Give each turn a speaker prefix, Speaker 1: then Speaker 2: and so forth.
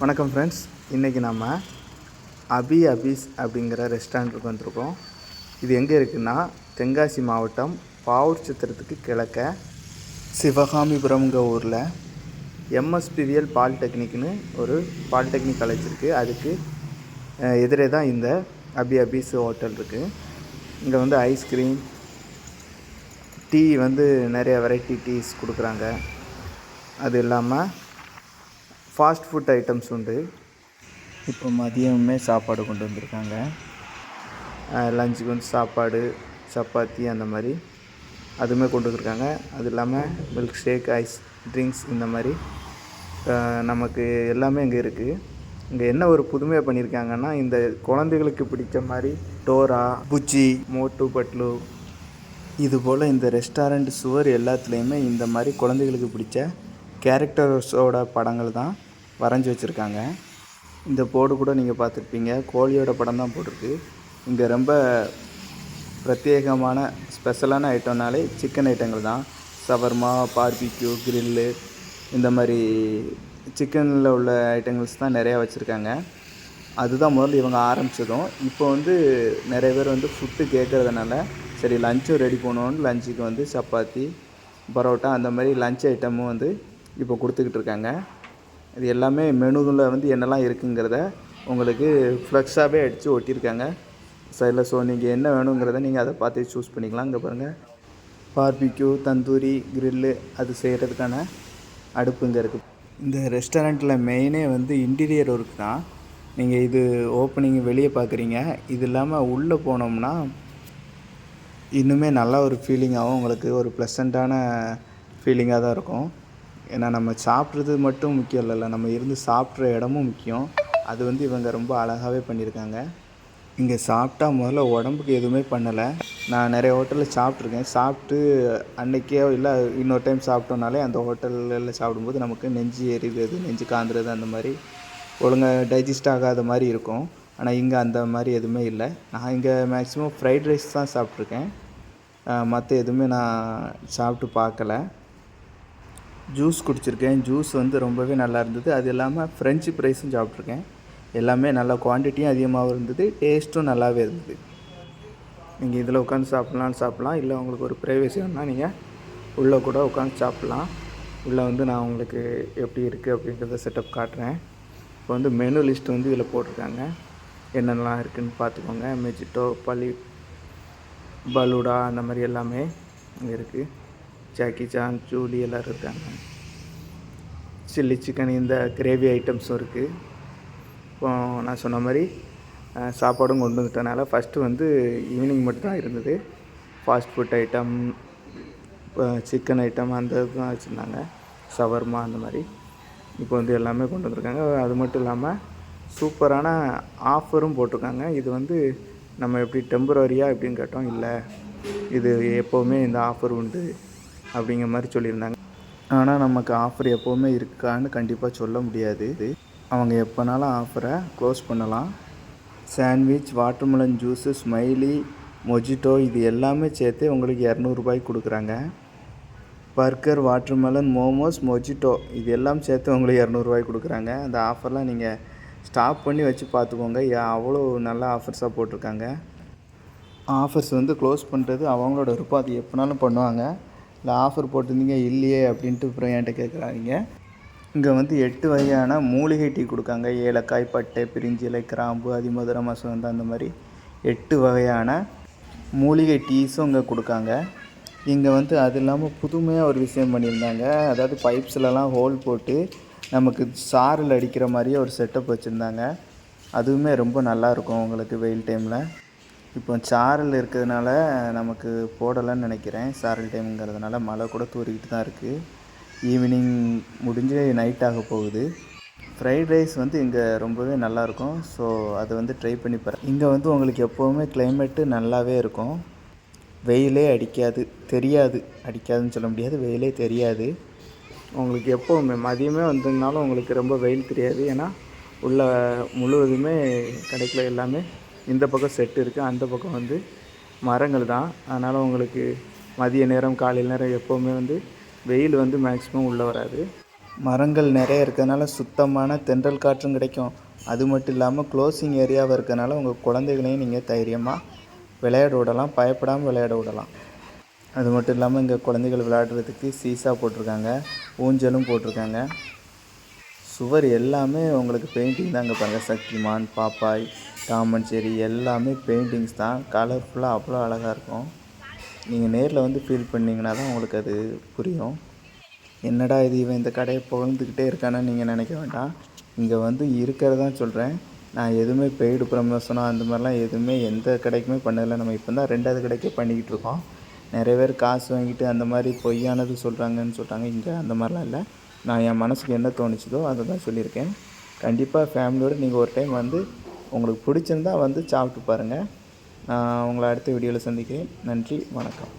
Speaker 1: வணக்கம் ஃப்ரெண்ட்ஸ் இன்றைக்கி நம்ம அபி அபிஸ் அப்படிங்கிற ரெஸ்டாரண்ட்டுக்கு வந்திருக்கோம். இது எங்கே இருக்குன்னா தென்காசி மாவட்டம் பாவூர் சித்திரத்துக்கு கிழக்க சிவகாமிபுரம்ங்கிற ஊரில் எம்எஸ்பிவிஎல் பாலிடெக்னிக்னு ஒரு பாலிடெக்னிக் காலேஜ் இருக்குது அதுக்கு எதிரே தான் இந்த அபி அபீஸ் ஹோட்டல் இருக்குது இங்கே வந்து ஐஸ்கிரீம் டீ வந்து நிறைய வெரைட்டி டீஸ் கொடுக்குறாங்க. அது இல்லாமல் ஃபாஸ்ட் ஃபுட் ஐட்டம்ஸ் உண்டு. இப்போ மதியமே சாப்பாடு கொண்டு வந்திருக்காங்க. லஞ்சுக்கு வந்து சாப்பாடு சப்பாத்தி அந்த மாதிரி அதுவுமே கொண்டு வந்திருக்காங்க. அது இல்லாமல் மில்க் ஷேக் ஐஸ் ட்ரிங்க்ஸ் இந்த மாதிரி நமக்கு எல்லாமே இங்கே இருக்குது இங்கே என்ன ஒரு புதுமையாக பண்ணியிருக்காங்கன்னா இந்த குழந்தைகளுக்கு பிடிச்ச மாதிரி டோரா புச்சி மோட்டு பட்லு இது போல் இந்த ரெஸ்டாரண்ட் சுவர் எல்லாத்துலேயுமே இந்த மாதிரி குழந்தைகளுக்கு பிடிச்ச கேரக்டர்ஸோட படங்கள் தான். வரைஞ்சி வச்சுருக்காங்க. இந்த போர்டு கூட நீங்கள் பார்த்துருப்பீங்க. கோழியோட படம் தான் போட்டிருக்கு. இங்கே ரொம்ப பிரத்யேகமான ஸ்பெஷலான ஐட்டம்னாலே சிக்கன் ஐட்டங்கள் தான். சவர்மா பார்பிக்யூ கிரில்லு இந்த மாதிரி சிக்கனில் உள்ள ஐட்டங்கள்ஸ் தான் நிறையா வச்சுருக்காங்க. அதுதான் முதல்ல இவங்க ஆரம்பித்ததும் இப்போ வந்து நிறைய பேர் வந்து ஃபுட்டு கேட்குறதுனால சரி லஞ்சும் ரெடி பண்ணணும்னு லஞ்சுக்கு வந்து சப்பாத்தி பரோட்டா அந்த மாதிரி லஞ்ச் ஐட்டமும் வந்து இப்போ கொடுத்துக்கிட்டு இருக்காங்க. இது எல்லாமே மெனுவில் வந்து என்னெல்லாம் இருக்குங்கிறத உங்களுக்கு ஃப்ளெக்ஸாகவே அடித்து ஒட்டியிருக்காங்க. சைடில் ஸோ நீங்கள் என்ன வேணுங்கிறத நீங்கள் அதை பார்த்து சூஸ் பண்ணிக்கலாம். இங்கே பாருங்கள் பார்பிக்யூ தந்தூரி கிரில்லு அது செய்கிறதுக்கான அடுப்புங்க இருக்குது இந்த ரெஸ்டாரண்ட்டில் மெயினே வந்து இன்டீரியர் ஒர்க் தான். நீங்கள் இது ஓப்பனிங் வெளியே பார்க்குறீங்க. இது இல்லாமல் உள்ளே போனோம்னா இன்னுமே நல்ல ஒரு ஃபீலிங்காகவும் உங்களுக்கு ஒரு ப்ளசண்ட்டான ஃபீலிங்காக தான் இருக்கும். ஏன்னா நம்ம சாப்பிட்றது மட்டும் முக்கியம் இல்லைல்ல நம்ம இருந்து சாப்பிட்ற இடமும் முக்கியம். அது வந்து இவங்க ரொம்ப அழகாகவே பண்ணியிருக்காங்க. இங்கே சாப்பிட்டா முதல்ல உடம்புக்கு எதுவுமே பண்ணலை. நான் நிறைய ஹோட்டலில் சாப்பிட்ருக்கேன். சாப்பிட்டு அன்னைக்கே இல்லை இன்னொரு டைம் சாப்பிட்டோம்னாலே அந்த ஹோட்டலில் சாப்பிடும்போது நமக்கு நெஞ்சு எரிகிறது நெஞ்சு காந்துறது அந்த மாதிரி ஒழுங்காக டைஜஸ்ட் ஆகாத மாதிரி இருக்கும். ஆனால் இங்கே அந்த மாதிரி எதுவுமே இல்லை. நான் இங்கே மேக்ஸிமம் ஃப்ரைட் ரைஸ் தான் சாப்பிட்ருக்கேன். மற்ற எதுவுமே நான் சாப்பிட்டு பார்க்கல. ஜூஸ் குடிச்சிருக்கேன். ஜூஸ் வந்து ரொம்பவே நல்லா இருந்தது. அது இல்லாமல் ஃப்ரெஞ்சு ப்ரைஸும் சாப்பிட்ருக்கேன் எல்லாமே நல்லா குவான்டிட்டியும் அதிகமாகவும் இருந்தது. டேஸ்ட்டும் நல்லாவே இருந்தது. நீங்கள் இதில் உட்காந்து சாப்பிட்லான்னு சாப்பிட்லாம். இல்லை உங்களுக்கு ஒரு ப்ரைவேசி வேணால் நீங்கள் உள்ளே கூட உட்காந்து சாப்பிட்லாம். உள்ளே வந்து நான் உங்களுக்கு எப்படி இருக்குது அப்படிங்கிறத செட்டப் காட்டுறேன். இப்போ வந்து மெனு லிஸ்ட் வந்து இதில் போட்டிருக்காங்க. என்னென்னலாம் இருக்குதுன்னு பார்த்துக்கோங்க. மெஜிட்டோ பலி பலூடா அந்த மாதிரி எல்லாமே இங்கே இருக்குது ஜாக்கி ஜான் ஜூலி எல்லோரும் இருக்காங்க. சில்லி சிக்கன் இந்த கிரேவி ஐட்டம்ஸும் இருக்குது இப்போ நான் சொன்ன மாதிரி சாப்பாடும் கொண்டு வந்துட்டனால ஃபஸ்ட்டு வந்து ஈவினிங் மட்டும் தான் இருந்தது fast food item chicken item அந்த இதுதான் வச்சுருந்தாங்க. ஷவர்மா அந்த மாதிரி. இப்போ வந்து எல்லாமே கொண்டு வந்திருக்காங்க. அது மட்டும் இல்லாமல் சூப்பரான ஆஃபரும் போட்டிருக்காங்க. இது வந்து நம்ம எப்படி டெம்பரரியாக எப்படின்னு கேட்டோம் இல்லை. இது எப்போவுமே இந்த ஆஃபர் உண்டு. அப்படிங்கிற மாதிரி சொல்லியிருந்தாங்க. ஆனால் நமக்கு ஆஃபர் எப்போவுமே இருக்கான்னு கண்டிப்பாக சொல்ல முடியாது. அவங்க எப்போனாலும் ஆஃபரை க்ளோஸ் பண்ணலாம். Sandwich watermelon juice smiley mojito இது எல்லாமே சேர்த்து உங்களுக்கு இரநூறுபாய்க்கு கொடுக்குறாங்க. பர்கர் வாட்டர்மெலன் மோமோஸ் மொஜிட்டோ இது எல்லாம் சேர்த்து உங்களுக்கு இரநூறுவாய்க்கு கொடுக்குறாங்க. அந்த ஆஃபர்லாம் நீங்கள் ஸ்டாப் பண்ணி வச்சு பார்த்துக்கோங்க. அவ்வளோ நல்ல ஆஃபர்ஸாக போட்டிருக்காங்க. ஆஃபர்ஸ் வந்து க்ளோஸ் பண்ணுறது அவங்களோட விருப்பம். அது எப்போனாலும் பண்ணுவாங்க. இல்லை ஆஃபர் போட்டிருந்தீங்க இல்லையே அப்படின்ட்டு அப்புறம் என்கிட்ட கேட்குறாங்க இங்கே வந்து எட்டு வகையான மூலிகை டீ கொடுக்காங்க. ஏலக்காய் பட்டை பிரிஞ்சி இலை கிராம்பு அதிமதுர மசந்த அந்த மாதிரி எட்டு வகையான மூலிகை டீஸும் இங்கே கொடுக்காங்க. இங்கே வந்து அது இல்லாமல் புதுமையாக ஒரு விஷயம் பண்ணியிருந்தாங்க. அதாவது பைப்ஸ்லலாம் ஹோல் போட்டு நமக்கு சாரில் அடிக்கிற மாதிரியே ஒரு செட்டப் வச்சுருந்தாங்க. அதுவுமே ரொம்ப நல்லா இருக்கும் உங்களுக்கு வெயில் டைமில் இப்போ சாரல் இருக்கிறதுனால நமக்கு போடலைன்னு நினைக்கிறேன். சாரல் டைம்ங்கிறதுனால மழை கூட தூறிக்கிட்டு தான் இருக்குது ஈவினிங் முடிஞ்சு நைட் ஆக போகுது. ஃப்ரைட் ரைஸ் வந்து இங்கே ரொம்பவே நல்லாயிருக்கும் ஸோ அதை வந்து ட்ரை பண்ணி பாருங்கள் இங்கே வந்து உங்களுக்கு எப்போவுமே கிளைமேட்டு நல்லாவே இருக்கும். வெயிலே அடிக்காது. தெரியாது. அடிக்காதுன்னு சொல்ல முடியாது. வெயிலே தெரியாது. உங்களுக்கு எப்போவுமே மதியமே வந்ததுனாலும் உங்களுக்கு ரொம்ப வெயில் தெரியாது. ஏன்னா உள்ள முழுவதுமே கிடைக்கல எல்லாமே இந்த பக்கம் செட்டு இருக்குது அந்த பக்கம் வந்து மரங்கள் தான். அதனால் உங்களுக்கு மதிய நேரம் காலையில் நேரம் எப்போவுமே வந்து வெயில் வந்து மேக்ஸிமம் உள்ளே வராது. மரங்கள் நிறைய இருக்கிறதுனால சுத்தமான தென்றல் காற்றும் கிடைக்கும். அது மட்டும் இல்லாமல் க்ளோசிங் ஏரியாவாக இருக்கிறதுனால உங்கள் குழந்தைகளையும் நீங்கள் தைரியமாக விளையாட விடலாம் பயப்படாமல் விளையாட விடலாம். அது மட்டும் இல்லாமல் இங்கே குழந்தைகள் விளையாடுறதுக்கு சீசா போட்டிருக்காங்க ஊஞ்சலும் போட்டிருக்காங்க. சுவர் எல்லாமே உங்களுக்கு பெயிண்டிங் தான் இங்கே பாருங்கள் சக்திமான் பாப்பாய் காமன் சரி எல்லாமே பெயிண்டிங்ஸ் தான். கலர்ஃபுல்லாக அவ்வளோ அழகாக இருக்கும். நீங்கள் நேரில் வந்து ஃபீல் பண்ணிங்கன்னா தான் உங்களுக்கு அது புரியும். என்னடா இது இவன் இந்த கடையை புகழ்ந்துக்கிட்டே இருக்கான்னு நீங்கள் நினைக்க வேண்டாம். இங்கே வந்து இருக்கிறதான் சொல்கிறேன் நான் எதுவுமே பெய்டு ப்ரமோஷனோ அந்த மாதிரிலாம் எதுவுமே எந்த கடைக்குமே பண்ணதில்லை. நம்ம இப்போ தான் ரெண்டாவது கடைக்கே பண்ணிக்கிட்டு இருக்கோம். நிறைய பேர் காசு வாங்கிட்டு அந்த மாதிரி பொய்யானது சொல்கிறாங்கன்னு சொல்கிறாங்க இங்கே அந்த மாதிரிலாம் இல்லை. நான் என் மனசுக்கு என்ன தோணுச்சுதோ அதை தான் சொல்லியிருக்கேன். கண்டிப்பாக ஃபேமிலியோடு நீங்கள் ஒரு டைம் வந்து உங்களுக்கு பிடிச்சிருந்தா வந்து சாப்பிட்டு பாருங்கள் உங்களை அடுத்த வீடியோவில் சந்திக்கிறேன். நன்றி வணக்கம்.